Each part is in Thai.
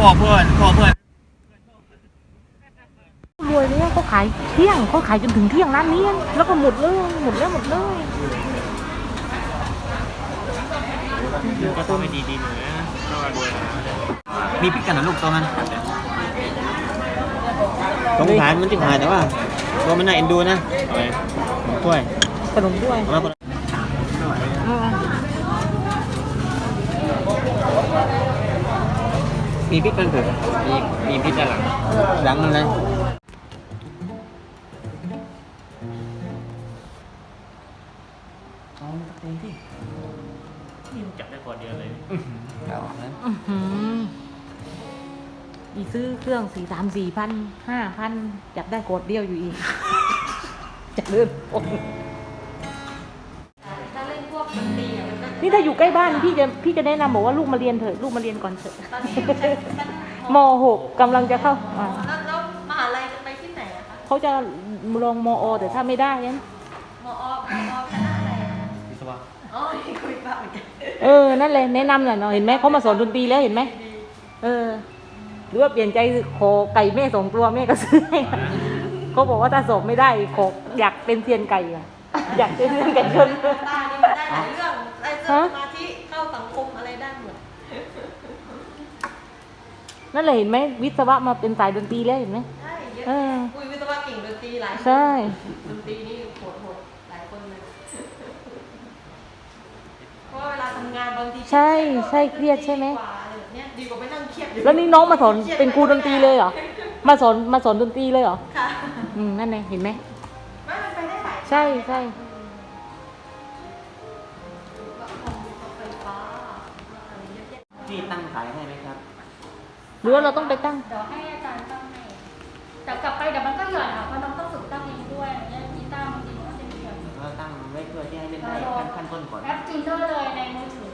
พ่อเพื่อนพ่อเพื่อนรวยเนี่ยเขาขายเที่ยงเขาขายจนถึงเที่ยงร้านนี้แล้วก็หมดเลยหมดแล้วหมดเลยก็ต้องไปดีๆหน่อยนะก็รวยนะมีพริกกันนะลูกตัวมันสงสารมันที่หายแต่ว่าตัวมันน่าเอ็นดูนะเอาไปช่วยขนมด้วยเอามาคนละอื มมีพริกกันเถอะมีมีพิษด้านหลังหลังอะไรนี่มันจับได้คนเดียวเลยเอานะอื้อหืออีซื้อเครื่องสี่สามสี่พันห้าพันจับได้โกดเดียวอยู่อีก จะเลื่อน นก็นี่ถ้าอยู่ใกล้บ้านพี่จะพี่จะแนะนำบอกว่าลูกมาเรียนเถอะลูกมาเรียนก่อนเถอะตอนนี้อยู่ชั้นชั้นมหกกำลังจะเข้าอ่าแล้วแล้วมหาลัยจะไปที่ไหนอะคะเขาจะลงมอแต่ถ้าไม่ได้นั้นมอมอคณะอะไรอะวิศวะอ๋อคุยบ้าเหมือนกันเออนั่นเลยแนะนำหน่อยเนาะเห็นไหมเขามาสอนดนตรีแล้วเห็นไหมดีเออ หรือว่าเปลี่ยนใจขอไก่แม่สองตัวแม่ก็ซื้อให้เขาบอกว่าถ้าสอบไม่ได้ขออยากเป็นเซียนไก่อะอยากเป็นเซียนไก่ชน ตานี่มันได้หลายเรื่องได้เรื่อ ฮะงสมาธิเข้าสังคมอะไรได้หมดนั่นแหละเห็นไหมวิศวะมาเป็นสายดนตรีแล้วเห็นไหมใช่เยอะเออ คุยวิศวะเก่งดนตรีหลายคนใช่ ดนตรีนี่โหดโหดหลายคนเลยเพราะว่าเวลาทำงานบางทีใช่ใช่เครียดใช่ไหมดีกว่าอะไรแบบเนี้ยดีกว่าไปนั่งเครียดอยู่แล้วนี่น้องมาสอนเป็นครูดนตรีเลยเหรอ มาสอนมาสอนดนตรีเลยเหรอ ค่ะอืมนั่นไงเห็นไหม ไม่มันไปได้หลายใช่ใช่ไพี่ตั้งขายให้ไหมครับ หรือว่าเราต้องไปตั้ง เดี๋ยวให้อาจารย์ตั้งให้แต่กลับไปเดี๋ยวมันก็หย่อนค่ะเพราะน้องต้องฝึกตั้งเองด้วยอย่างเงี้ยกีตาร์บางทีมันก็จะมีหย่อนเราตั้งไว้เพื่อที่ให้เล่นได้ขั้นขั้นต้นก่อน แอปจินเดอร์เลยในมือถือ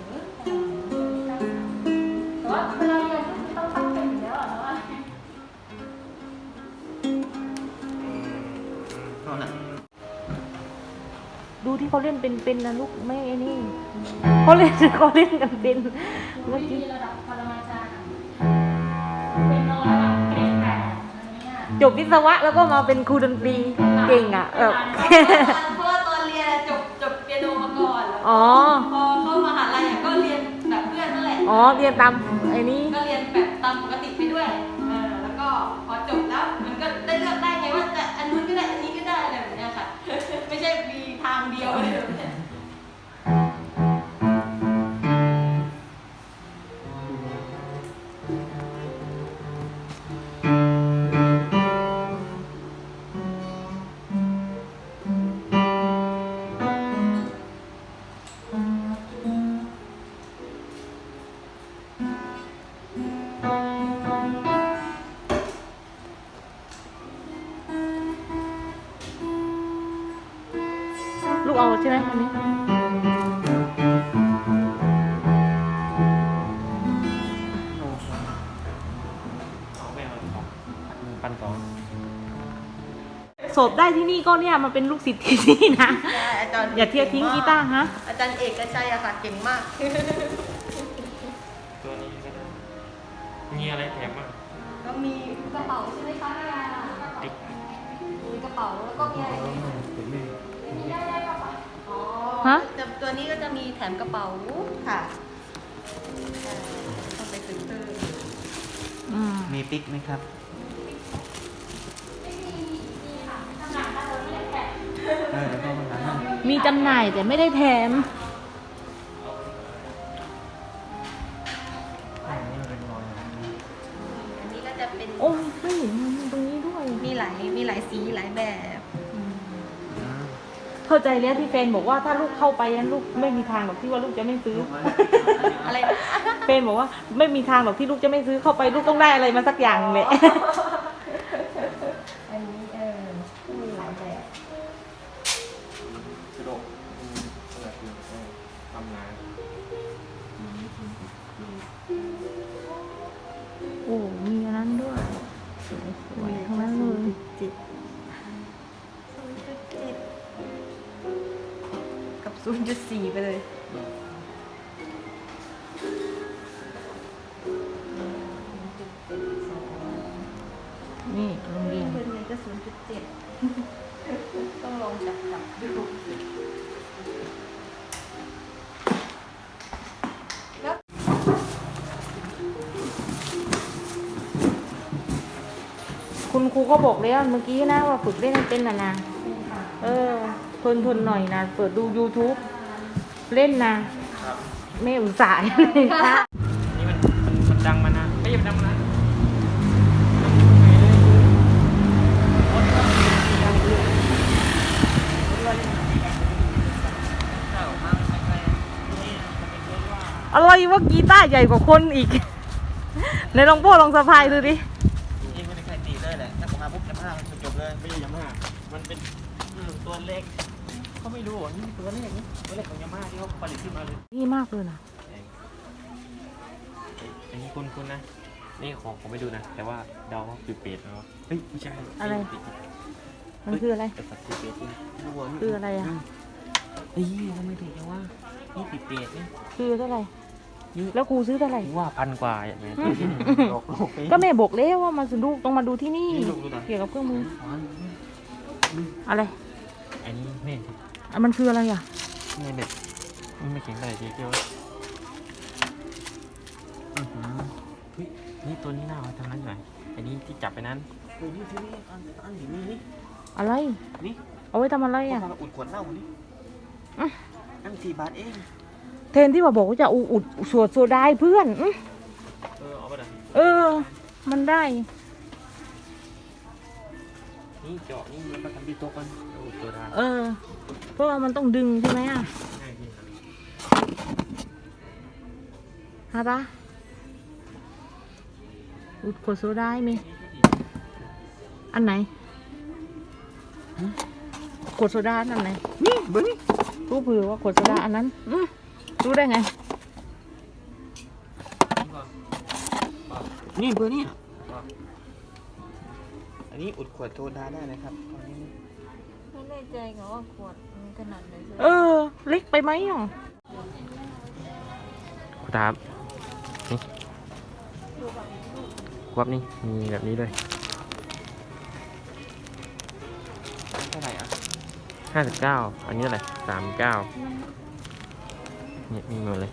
แต่ว่าเวลาเรียนก็คือต้องตั้งเป็นอยู่แล้วอะเนาะ เท่านั้น ดูที่เขาเล่นเป็นเป็นนะลูกไม่ไอ้นี่เขาเล่นเขาเล่นกันเป็นเมื่อวิกี้ธีระดับปรมาจารย์อะเป็นโนระดับเกรดแปดอะไรเงี้ยจบวิศวะแล้วก็มาเป็นครูดนตรีเก่งอะแบบเพราะว่าตอนเรียนจบจบเปียโนมาก่อนแล้วอ๋อพอเข้ามหาลัยอะก็เรียนแบบเพื่อนนั่นแหละอ๋อเรียนตามไอ้นี้ สอบได้ที่นี่ก็เนี่ยมันเป็นลูกศิษย์ที่นี่นะ ใช่อาจารย์อย่าเที่ยวทิ้งกีตาร์ฮะ อาจารย์เอกชัยอะค่ะเก่งมาก ตัวนี้ก็ได้มีอะไรแถมบ้างก็มีกระเป๋าใช่ไหมคะติ๊กมีกระเป๋าแล้วก็มีอะไรอีกอ๋อฮะจะตัวนี้ก็จะมีแถมกระเป๋าค่ะใช่ต้องไปซื้อเพิ่มอืมมีพริกไหมครับ เออเดี๋ยวพ่อมาถามให้มีจำหน่ายแต่ไม่ได้แถม อันนี้ก็จะเป็นโอ้ไม่เห็นมันตรงนี้ด้วย มีหลายมีหลายสีหลายแบบเข้าใจแล้วที่แฟนบอกว่าถ้าลูกเข้าไปนั้นลูกไม่มีทางหรอกที่ว่าลูกจะไม่ซื้อ อะไรนะ แฟนบอกว่าไม่มีทางหรอกที่ลูกจะไม่ซื้อเข้าไปลูกต้องได้อะไรมาสักอย่างแหละ ศูนย์จุดสี่ไปเลย นี่โรงเรียนเพื่อนเลยก็ศูนย์จุดเจ็ดต้องลองจับจับดูแล้วคุณครูก็บอกแล้วเมื่อกี้นะว่าฝึกเล่นให้เป็นนะนะเออ ทนทนหน่อยนะ เปิดดู YouTube เล่นนะไม่อุตส่าห์เลยค่ะนี่มันมันมันดังมานะไม่ใช่มันดังมานะอะไรวะกีตาร์ใหญ่กว่าคนอีก ในลองโป้ลองสะพายดูดิเองไม่ได้ใครตีเลยแหละถ้าผมมาปุ๊บยามาฮ่ามันจบเลยไม่ใช่ยามาฮ่ามันเป็นอืมตัวเล็กเขา ไม่รู้อะนี่ตัวเล็กนี่ตัวเล็กของยามาฮ่าที่เขาผลิตขึ้นมาเลยนี่มากเลยนะอันนี้คุณคุณนะ นี่ของผมไม่ดูนะ แต่ว่าเดาว่าปีเป็ดเนาะเฮ้ยไม่ใช่อะไรปีเป็ดมันคืออะไรแต่สัตว์ปีเป็ดนี่ดูวัวนี่คืออะไรอะเฮ้ยทำไมถูกจังว่านี่ปีเป็ดนี่คือเท่าไหร่แล้วครูซื้อเท่าไหร่ถึงว่าพันกว่าอย่างเงี้ยอืมหลอกโลกไปก็แม่บอกแล้วว่ามาสนุกต้องมาดูที่นี่นี่ลูกดูหน่อยเกี่ยวกับเครื่องมืออะไร อันนี้แม่ อะมันคืออะไรอะแม่เด็กมันไม่แข็งอะไรเจ๊เกียวอื้อหือเฮ้ยนี่ตัวนี้น่าเอาทำนั้นหน่อยอันนี้ที่จับไปนั้นเฮ้ยนี่ที่นี่อันอันอยู่นี่นี่อะไร นี่เอาไว้ทำอะไรพวกอะเราอุดขวดเหล้านี่อื้ออันสี่บาทเอง เทนที่ว่าบอกว่าจะอุอุดสวดโซดาให้เพื่อนอื้อเออเอาไปเลยเออ มันได้ นี่เจาะนี่มันก็ทำที่โต๊ะกันเอาอุดตัวได้เออ เพราะว่ามันต้องดึงใช่ไหมอะง่ายดีครับฮะปะอุดขวดโซดาให้มีอันไหนหึขวดโซดาอันไหนนี่เบอร์นี่รู้เผื่อว่าขวดโซดาอันนั้นอื้อรู้ได้ไงนี่ก่อนนี่เบอร์นี่อันนี้อุดขวดโซดาได้นะครับอันนี้ไม่แน่ใจเหรอว่าขวดมัน ขนาดไหนเออ เล็กไปไหมอะคุณตามนี่วับนี่ มีแบบนี้ด้วยเท่าไหร่อะห้าสิบเก้าอันนี้เท่าไหร่สามเก้านี่มีหมดเลย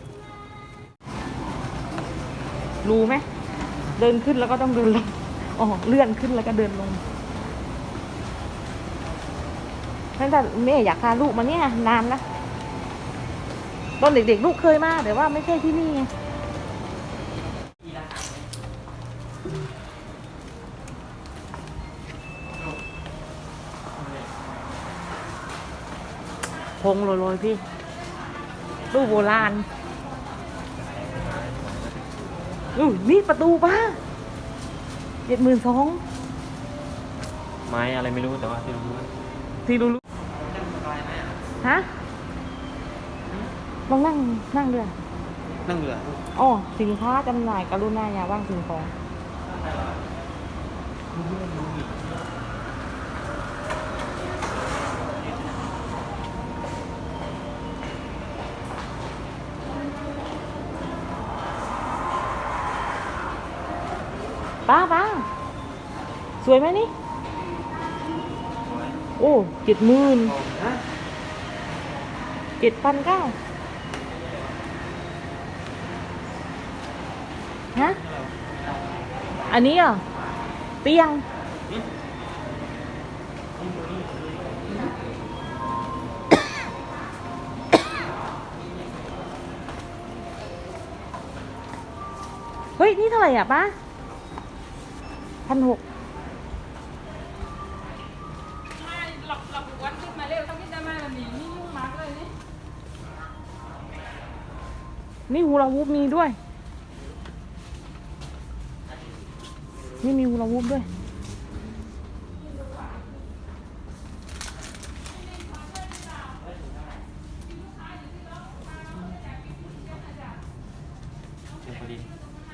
รู้ไหม เดินขึ้นแล้วก็ต้องเดินลง อ๋อ เลื่อนขึ้นแล้วก็เดินลง นั่นแต่แม่อยากพาลูกมาเนี่ยนานละตอนเด็กๆลูกเคยมาแต่ว่าไม่ใช่ที่นี่ไงพงโรยๆพี่ลูกโบราณอุ้ยนี่ประตูป้าเจ็ดหมื่นสองไม้อะไรไม่รู้แต่ว่าที่รู้ที่รู้ ฮะลองนั่งนั่งเรือ นั่งเรืออ๋อสินค้าจำหน่ายกรุณาอย่าว่างสิ่งของป้าป้าสวยไหมนี่ โอ้เจ็ดหมื่น เจ็ดพันเก้าฮะ อันนี้เหรอะเตียง เฮ้ย นี่เท่าไหร่อะป้าพันหก นี่ฮูลาวูบมีด้วย นี่มีฮูลาวูบด้วย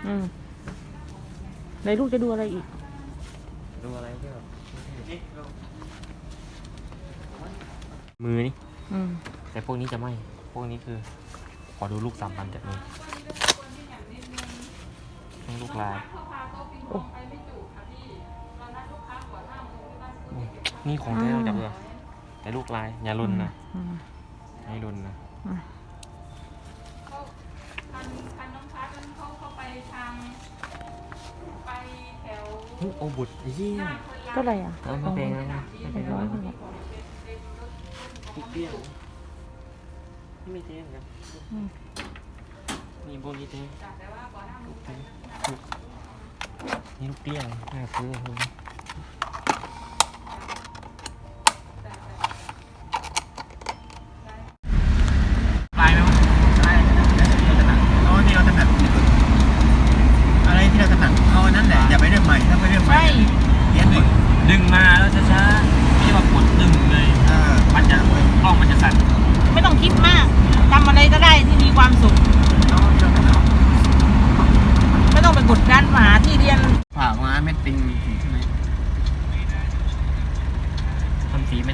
อืมในลูกจะดูอะไรอีก ดูอะไรก็มือนี่ อืมแต่พวกนี้จะไม่ พวกนี้คือ ขอดูลูกสามพันจากนี้ลูกลายนี่ของแท้เรจับเลยแต่ลูกลายอย่าลุนนะไย่ลุนนะโอ้บุตรยี่ก็ไรอะน้ำแพงนะไม่เป็นไร้อยเปรี้ยว มีเทนครับมีโบนิเทนนี่ลูกเกลี้ยงน่าซื้อครั บุตรด้านหมาที่เรียนผ่ามาเม็ดติงสีทงใช่ไหมทำสีไหม่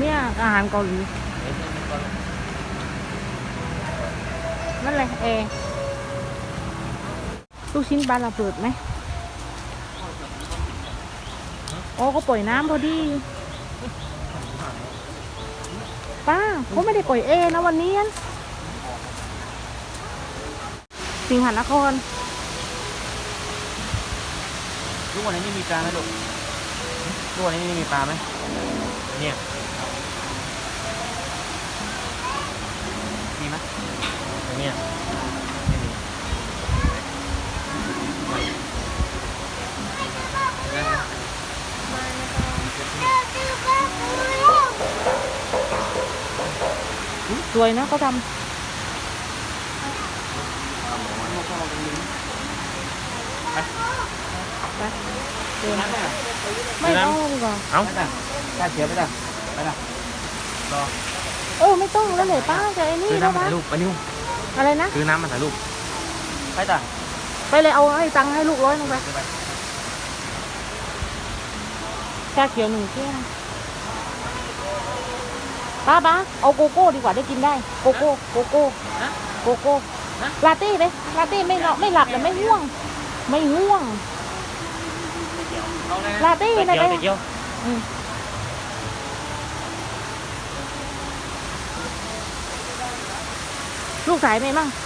เนี่ยอาหารเกาหลีนั่นแหละเอลูกชิ้นปลาระเบิดไหมโอ้ก็ปล่อยน้ำพอดี ป้าเขาไม่ได้ปล่อยเอนะวันนี้สิงหานครลูกวันนี้มีปลาไหมลูกลูกวันนี้มีปลาไหมเนี่ยมีไหมเนี่ยไม่มีได้ไหม สวยนะเขาทไปำไปเดินน้ำไหมอะไม่ต้องดีกว่าเอ้าถ้าเสียไปละไปละรอเออไม่ต้องแล้วเลยป้าจะไอ้นี่ซื้อแล้วน้ำมานะถ่ายรูปไปนิ้วอะไรนะซื้อน้ำมาถ่ายรูปไปจ้ะไปเลยเอาให้ตังค์ให้ลูกร้อยหนึงไปชาเขียวหนึ่งแก้ว ป้าป้าเอาโกโก้ดีกว่าได้กินได้ โกโก้โกโก้นะโกโก้ลาเต้ไหมลาเต้ไม่นอนไม่หลับแต่ไม่ง่วง ไม่ง่วงเอาเลยลาเต้ไปนะเกี่ยวไปไปเกี่ยวอืมลูกสายไหมมั่งเ